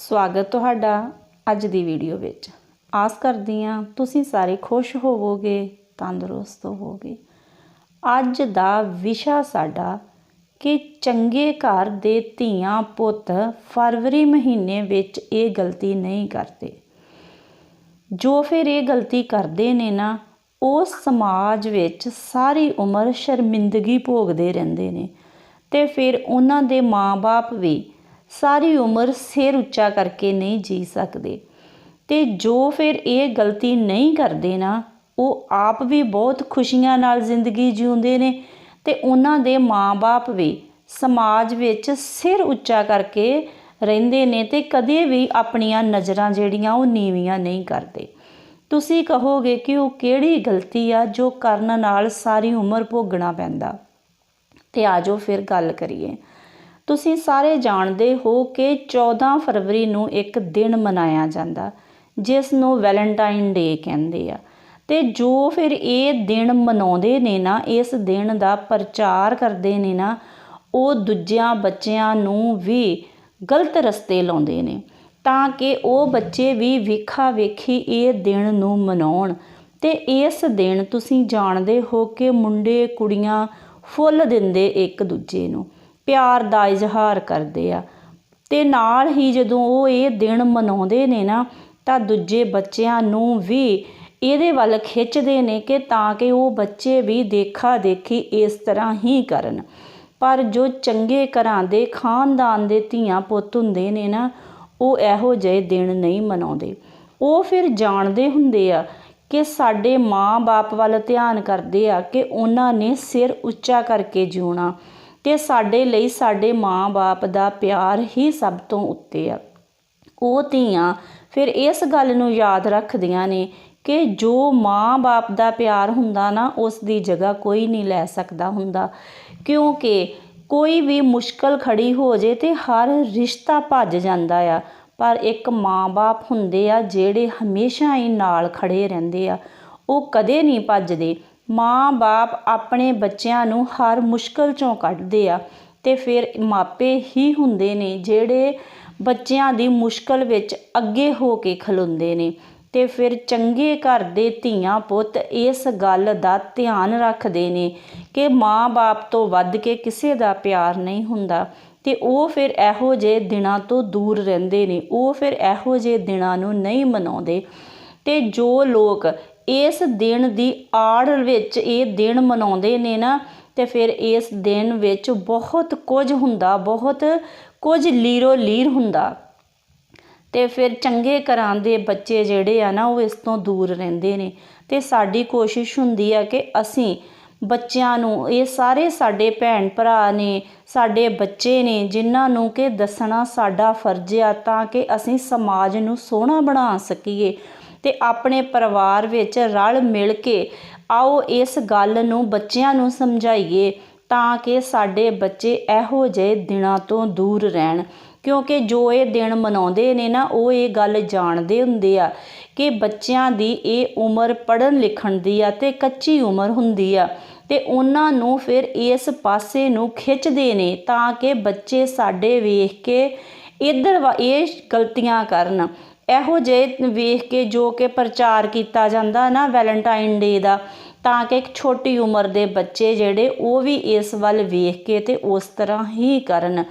ਸਵਾਗਤ ਤੁਹਾਡਾ ਅੱਜ ਦੀ ਵੀਡੀਓ ਵਿੱਚ। ਆਸ ਕਰਦੀ ਹਾਂ ਤੁਸੀਂ ਸਾਰੇ ਖੁਸ਼ ਹੋਵੋਗੇ, ਤੰਦਰੁਸਤ ਹੋਵੋਗੇ। ਅੱਜ ਦਾ ਵਿਸ਼ਾ ਸਾਡਾ ਕਿ ਚੰਗੇ ਘਰ ਦੇ ਧੀਆਂ ਪੁੱਤ ਫਰਵਰੀ ਮਹੀਨੇ ਵਿੱਚ ਇਹ ਗਲਤੀ ਨਹੀਂ ਕਰਦੇ। ਜੋ ਫਿਰ ਇਹ ਗਲਤੀ ਕਰਦੇ ਨੇ ਨਾ, ਉਹ ਸਮਾਜ ਵਿੱਚ ਸਾਰੀ ਉਮਰ ਸ਼ਰਮਿੰਦਗੀ ਭੋਗਦੇ ਰਹਿੰਦੇ ਨੇ ਤੇ ਫਿਰ ਉਹਨਾਂ ਦੇ ਮਾਪੇ ਵੀ ਸਾਰੀ ਉਮਰ ਸਿਰ ਉੱਚਾ ਕਰਕੇ ਨਹੀਂ ਜੀ ਸਕਦੇ। ਤੇ ਜੋ ਫਿਰ ਇਹ ਗਲਤੀ ਨਹੀਂ ਕਰਦੇ ਨਾ, ਉਹ ਆਪ ਵੀ ਬਹੁਤ ਖੁਸ਼ੀਆਂ ਨਾਲ ਜ਼ਿੰਦਗੀ ਜਿਉਂਦੇ ਨੇ ਤੇ ਉਹਨਾਂ ਦੇ ਮਾਪੇ ਵੀ ਸਮਾਜ ਵਿੱਚ ਸਿਰ ਉੱਚਾ ਕਰਕੇ ਰਹਿੰਦੇ ਨੇ ਤੇ ਕਦੇ ਵੀ ਆਪਣੀਆਂ ਨਜ਼ਰਾਂ ਜਿਹੜੀਆਂ ਉਹ ਨੀਵੀਆਂ ਨਹੀਂ ਕਰਦੇ। ਤੁਸੀਂ ਕਹੋਗੇ ਕਿ ਉਹ ਕਿਹੜੀ ਗਲਤੀ ਆ ਜੋ ਕਰਨ ਨਾਲ ਸਾਰੀ ਉਮਰ ਭੋਗਣਾ ਪੈਂਦਾ? ਤੇ ਆਜੋ ਫਿਰ ਗੱਲ ਕਰੀਏ। ਤੁਸੀਂ ਸਾਰੇ ਜਾਣਦੇ ਹੋ ਕਿ 14 ਫਰਵਰੀ ਨੂੰ ਇੱਕ ਦਿਨ ਮਨਾਇਆ ਜਾਂਦਾ, ਜਿਸ ਨੂੰ ਵੈਲੈਂਟਾਈਨ ਡੇ ਕਹਿੰਦੇ ਆ। ਤੇ ਜੋ ਫਿਰ ਇਹ ਦਿਨ ਮਨਾਉਂਦੇ ਨੇ ਨਾ, ਇਸ ਦਿਨ ਦਾ ਪ੍ਰਚਾਰ ਕਰਦੇ ਨੇ ਨਾ, ਉਹ ਦੂਜਿਆਂ ਬੱਚਿਆਂ ਨੂੰ ਵੀ ਗਲਤ ਰਸਤੇ ਲਾਉਂਦੇ ਨੇ, ਤਾਂ ਕਿ ਉਹ ਬੱਚੇ ਵੀ ਵੇਖਾ ਵੇਖੀ ਇਹ ਦਿਨ ਨੂੰ ਮਨਾਉਣ। ਤੇ ਇਸ ਦਿਨ ਤੁਸੀਂ ਜਾਣਦੇ ਹੋ ਕਿ ਮੁੰਡੇ ਕੁੜੀਆਂ ਫੁੱਲ ਦਿੰਦੇ ਇੱਕ ਦੂਜੇ ਨੂੰ। ਪਿਆਰ ਦਾ ਇਜ਼ਹਾਰ ਕਰਦੇ ਆ। ਅਤੇ ਨਾਲ ਹੀ ਜਦੋਂ ਉਹ ਇਹ ਦਿਨ ਮਨਾਉਂਦੇ ਨੇ ਨਾ, ਤਾਂ ਦੂਜੇ ਬੱਚਿਆਂ ਨੂੰ ਵੀ ਇਹਦੇ ਵੱਲ ਖਿੱਚਦੇ ਨੇ ਕਿ ਤਾਂ ਕਿ ਉਹ ਬੱਚੇ ਵੀ ਦੇਖਾ ਦੇਖੀ ਇਸ ਤਰ੍ਹਾਂ ਹੀ ਕਰਨ। ਪਰ ਜੋ ਚੰਗੇ ਘਰਾਂ ਦੇ ਖਾਨਦਾਨ ਦੇ ਧੀਆਂ ਪੁੱਤ ਹੁੰਦੇ ਨੇ ਨਾ, ਉਹ ਇਹੋ ਜਿਹੇ ਦਿਨ ਨਹੀਂ ਮਨਾਉਂਦੇ। ਉਹ ਫਿਰ ਜਾਣਦੇ ਹੁੰਦੇ ਆ ਕਿ ਸਾਡੇ ਮਾਂ-ਬਾਪ ਵੱਲ ਧਿਆਨ ਕਰਦੇ ਆ ਕਿ ਉਹਨਾਂ ਨੇ ਸਿਰ ਉੱਚਾ ਕਰਕੇ ਜਿਉਣਾ। ਤੇ ਸਾਡੇ ਲਈ ਸਾਡੇ ਮਾਂ-ਬਾਪ ਦਾ ਪਿਆਰ ਹੀ ਸਭ ਤੋਂ ਉੱਤੇ ਆ। ਉਹ ਧੀਆਂ ਫਿਰ ਇਸ ਗੱਲ ਨੂੰ ਯਾਦ ਰੱਖਦੀਆਂ ਨੇ ਕਿ ਜੋ ਮਾਂ-ਬਾਪ ਦਾ ਪਿਆਰ ਹੁੰਦਾ ਨਾ, ਉਸ ਦੀ ਜਗ੍ਹਾ ਕੋਈ ਨਹੀਂ ਲੈ ਸਕਦਾ ਹੁੰਦਾ। ਕਿਉਂਕਿ ਕੋਈ ਵੀ ਮੁਸ਼ਕਲ ਖੜੀ ਹੋ ਜੇ ਤੇ ਹਰ ਰਿਸ਼ਤਾ ਭੱਜ ਜਾਂਦਾ ਆ। ਪਰ ਇੱਕ ਮਾਂ-ਬਾਪ ਹੁੰਦੇ ਆ, ਜਿਹੜੇ ਹਮੇਸ਼ਾ ਹੀ ਨਾਲ ਖੜੇ ਰਹਿੰਦੇ ਆ। ਉਹ ਕਦੇ ਨਹੀਂ ਭੱਜਦੇ। ਮਾਂ-ਬਾਪ ਆਪਣੇ ਬੱਚਿਆਂ ਨੂੰ ਹਰ ਮੁਸ਼ਕਲ ਚੋਂ ਕੱਢਦੇ ਆ ਤੇ ਫਿਰ ਮਾਪੇ ਹੀ ਹੁੰਦੇ ਨੇ ਜਿਹੜੇ ਬੱਚਿਆਂ ਦੀ ਮੁਸ਼ਕਲ ਵਿੱਚ ਅੱਗੇ ਹੋ ਕੇ ਖਲੋਂਦੇ ਨੇ। ਤੇ ਫਿਰ ਚੰਗੇ ਘਰ ਦੇ ਧੀਆਂ ਪੁੱਤ ਇਸ ਗੱਲ ਦਾ ਧਿਆਨ ਰੱਖਦੇ ਨੇ ਕਿ ਮਾਂ-ਬਾਪ ਤੋਂ ਵੱਧ ਕੇ ਕਿਸੇ ਦਾ ਪਿਆਰ ਨਹੀਂ ਹੁੰਦਾ ਤੇ ਉਹ ਫਿਰ ਇਹੋ ਜਿਹੇ ਦਿਨਾਂ ਤੋਂ ਦੂਰ ਰਹਿੰਦੇ ਨੇ। ਉਹ ਫਿਰ ਇਹੋ ਜਿਹੇ ਦਿਨਾਂ ਨੂੰ ਨਹੀਂ ਮਨਾਉਂਦੇ। ਤੇ ਜੋ ਲੋਕ ਇਸ ਦਿਨ ਦੀ ਆੜ ਵਿੱਚ ਇਹ ਦਿਨ ਮਨਾਉਂਦੇ ਨੇ ਨਾ, ਤੇ ਫਿਰ ਇਸ ਦਿਨ ਵਿੱਚ ਬਹੁਤ ਕੁਝ ਹੁੰਦਾ, ਬਹੁਤ ਕੁਝ ਲੀਰੋ ਲੀਰ ਹੁੰਦਾ। ਤੇ ਫਿਰ ਚੰਗੇ ਘਰਾਂ ਦੇ ਬੱਚੇ ਜਿਹੜੇ ਆ ਨਾ, ਉਹ ਇਸ ਤੋਂ ਦੂਰ ਰਹਿੰਦੇ ਨੇ। ਤੇ ਸਾਡੀ ਕੋਸ਼ਿਸ਼ ਹੁੰਦੀ ਆ ਕਿ ਅਸੀਂ ਬੱਚਿਆਂ ਨੂੰ, ਇਹ ਸਾਰੇ ਸਾਡੇ ਭੈਣ ਭਰਾ ਨੇ, ਸਾਡੇ ਬੱਚੇ ਨੇ, ਜਿਨ੍ਹਾਂ ਨੂੰ ਕਿ ਦੱਸਣਾ ਸਾਡਾ ਫਰਜ਼ ਆ, ਤਾਂ ਕਿ ਅਸੀਂ ਸਮਾਜ ਨੂੰ ਸੋਹਣਾ ਬਣਾ ਸਕੀਏ। ਤੇ ਆਪਣੇ ਪਰਿਵਾਰ ਵਿੱਚ ਰਲ ਮਿਲ ਕੇ ਆਓ ਇਸ ਗੱਲ ਨੂੰ ਬੱਚਿਆਂ ਨੂੰ ਸਮਝਾਈਏ ਤਾਂ ਕਿ ਸਾਡੇ ਬੱਚੇ ਇਹੋ ਜਿਹੇ ਦਿਨਾਂ ਤੋਂ ਦੂਰ ਰਹਿਣ। ਕਿਉਂਕਿ ਜੋ ਇਹ ਦਿਨ ਮਨਾਉਂਦੇ ਨੇ ਨਾ, ਉਹ ਇਹ ਗੱਲ ਜਾਣਦੇ ਹੁੰਦੇ ਆ ਕਿ ਬੱਚਿਆਂ ਦੀ ਇਹ ਉਮਰ ਪੜ੍ਹਨ ਲਿਖਣ ਦੀ ਆ ਤੇ ਕੱਚੀ ਉਮਰ ਹੁੰਦੀ ਆ ਤੇ ਉਹਨਾਂ ਨੂੰ ਫਿਰ ਇਸ ਪਾਸੇ ਨੂੰ ਖਿੱਚਦੇ ਨੇ ਤਾਂ ਕਿ ਬੱਚੇ ਸਾਡੇ ਵੇਖ ਕੇ ਇੱਧਰ ਇਹ ਗਲਤੀਆਂ ਕਰਨ। ਇਹੋ ਜਿਹੇ ਵੇਖ ਕੇ ਜੋ ਕਿ ਪ੍ਰਚਾਰ ਕੀਤਾ ਜਾਂਦਾ ਨਾ ਵੈਲੈਂਟਾਈਨ ਡੇ ਦਾ, ਤਾਂ ਕਿ ਇੱਕ ਛੋਟੀ ਉਮਰ ਦੇ ਬੱਚੇ ਜਿਹੜੇ ਉਹ ਵੀ ਇਸ ਵੱਲ ਵੇਖ ਕੇ ਤੇ ਉਸ ਤਰ੍ਹਾਂ ਹੀ ਕਰਨ।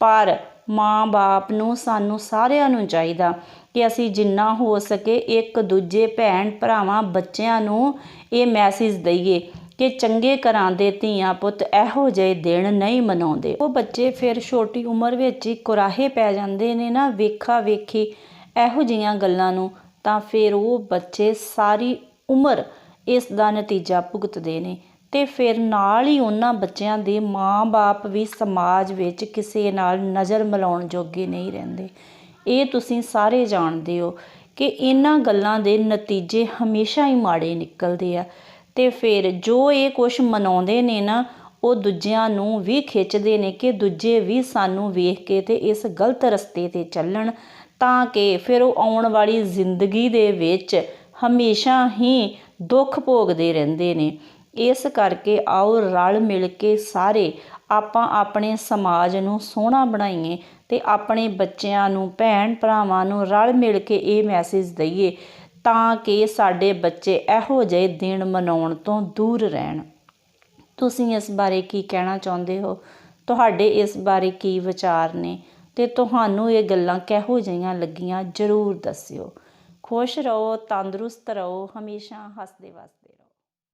ਪਰ ਮਾਂ-ਬਾਪ ਨੂੰ ਸਾਨੂੰ ਸਾਰਿਆਂ ਨੂੰ ਚਾਹੀਦਾ ਕਿ ਅਸੀਂ ਜਿੰਨਾ ਹੋ ਸਕੇ ਇੱਕ ਦੂਜੇ ਭੈਣ ਭਰਾਵਾਂ ਬੱਚਿਆਂ ਨੂੰ ਇਹ ਮੈਸੇਜ ਦਈਏ ਕਿ ਚੰਗੇ ਘਰਾਂ ਦੇ ਧੀਆਂ ਪੁੱਤ ਇਹੋ ਜਿਹੇ ਦਿਨ ਨਹੀਂ ਮਨਾਉਂਦੇ। ਉਹ ਬੱਚੇ ਫਿਰ ਛੋਟੀ ਉਮਰ ਵਿੱਚ ਹੀ ਕੁਰਾਹੇ ਪੈ ਜਾਂਦੇ ਨੇ ਨਾ ਵੇਖਾ ਵੇਖੀ ਇਹੋ ਜਿਹੀਆਂ ਗੱਲਾਂ ਨੂੰ ਤਾਂ ਫਿਰ ਉਹ ਬੱਚੇ ਸਾਰੀ ਉਮਰ ਇਸ ਦਾ ਨਤੀਜਾ ਭੁਗਤਦੇ ਨੇ ਤੇ ਫਿਰ ਨਾਲ ਹੀ ਉਹਨਾਂ ਬੱਚਿਆਂ ਦੇ ਮਾਂ-ਬਾਪ ਵੀ ਸਮਾਜ ਵਿੱਚ ਕਿਸੇ ਨਾਲ ਨਜ਼ਰ ਮਿਲਾਉਣ ਜੋਗੇ ਨਹੀਂ ਰਹਿੰਦੇ। ਇਹ ਤੁਸੀਂ ਸਾਰੇ ਜਾਣਦੇ ਹੋ ਕਿ ਇਹਨਾਂ ਗੱਲਾਂ ਦੇ ਨਤੀਜੇ ਹਮੇਸ਼ਾ ਹੀ ਮਾੜੇ ਨਿਕਲਦੇ ਆ ਤੇ ਫਿਰ ਜੋ ਇਹ ਕੁਝ ਮਨਾਉਂਦੇ ਨੇ ਨਾ, ਉਹ ਦੂਜਿਆਂ ਨੂੰ ਵੀ ਖਿੱਚਦੇ ਨੇ ਕਿ ਦੂਜੇ ਵੀ ਸਾਨੂੰ ਵੇਖ ਕੇ ਤੇ ਇਸ ਗਲਤ ਰਸਤੇ ਤੇ ਚੱਲਣ ਤਾਂ ਕਿ ਫਿਰ ਉਹ ਆਉਣ ਵਾਲੀ ਜ਼ਿੰਦਗੀ ਦੇ ਵਿੱਚ ਹਮੇਸ਼ਾ ਹੀ ਦੁੱਖ ਭੋਗਦੇ ਰਹਿੰਦੇ ਨੇ। ਇਸ ਕਰਕੇ ਆਓ ਰਲ ਮਿਲ ਕੇ ਸਾਰੇ ਆਪਾਂ ਆਪਣੇ ਸਮਾਜ ਨੂੰ ਸੋਹਣਾ ਬਣਾਈਏ ਤੇ ਆਪਣੇ ਬੱਚਿਆਂ ਨੂੰ ਭੈਣ ਭਰਾਵਾਂ ਨੂੰ ਰਲ ਮਿਲ ਕੇ ਇਹ ਮੈਸੇਜ ਦਈਏ ਤਾਂ ਕਿ ਸਾਡੇ ਬੱਚੇ ਇਹੋ ਜਿਹੇ ਦਿਨ ਮਨਾਉਣ ਤੋਂ ਦੂਰ ਰਹਿਣ। ਤੁਸੀਂ ਇਸ ਬਾਰੇ ਕੀ ਕਹਿਣਾ ਚਾਹੁੰਦੇ ਹੋ? ਤੁਹਾਡੇ ਇਸ ਬਾਰੇ ਕੀ ਵਿਚਾਰ ਨੇ? ਤੇ ਤੁਹਾਨੂੰ ਇਹ ਗੱਲਾਂ ਕਿਹੋ ਜਿਹੀਆਂ ਲੱਗੀਆਂ ਜਰੂਰ ਦੱਸਿਓ। ਖੁਸ਼ ਰਹੋ, ਤੰਦਰੁਸਤ ਰਹੋ, ਹਮੇਸ਼ਾ ਹੱਸਦੇ ਵਸਦੇ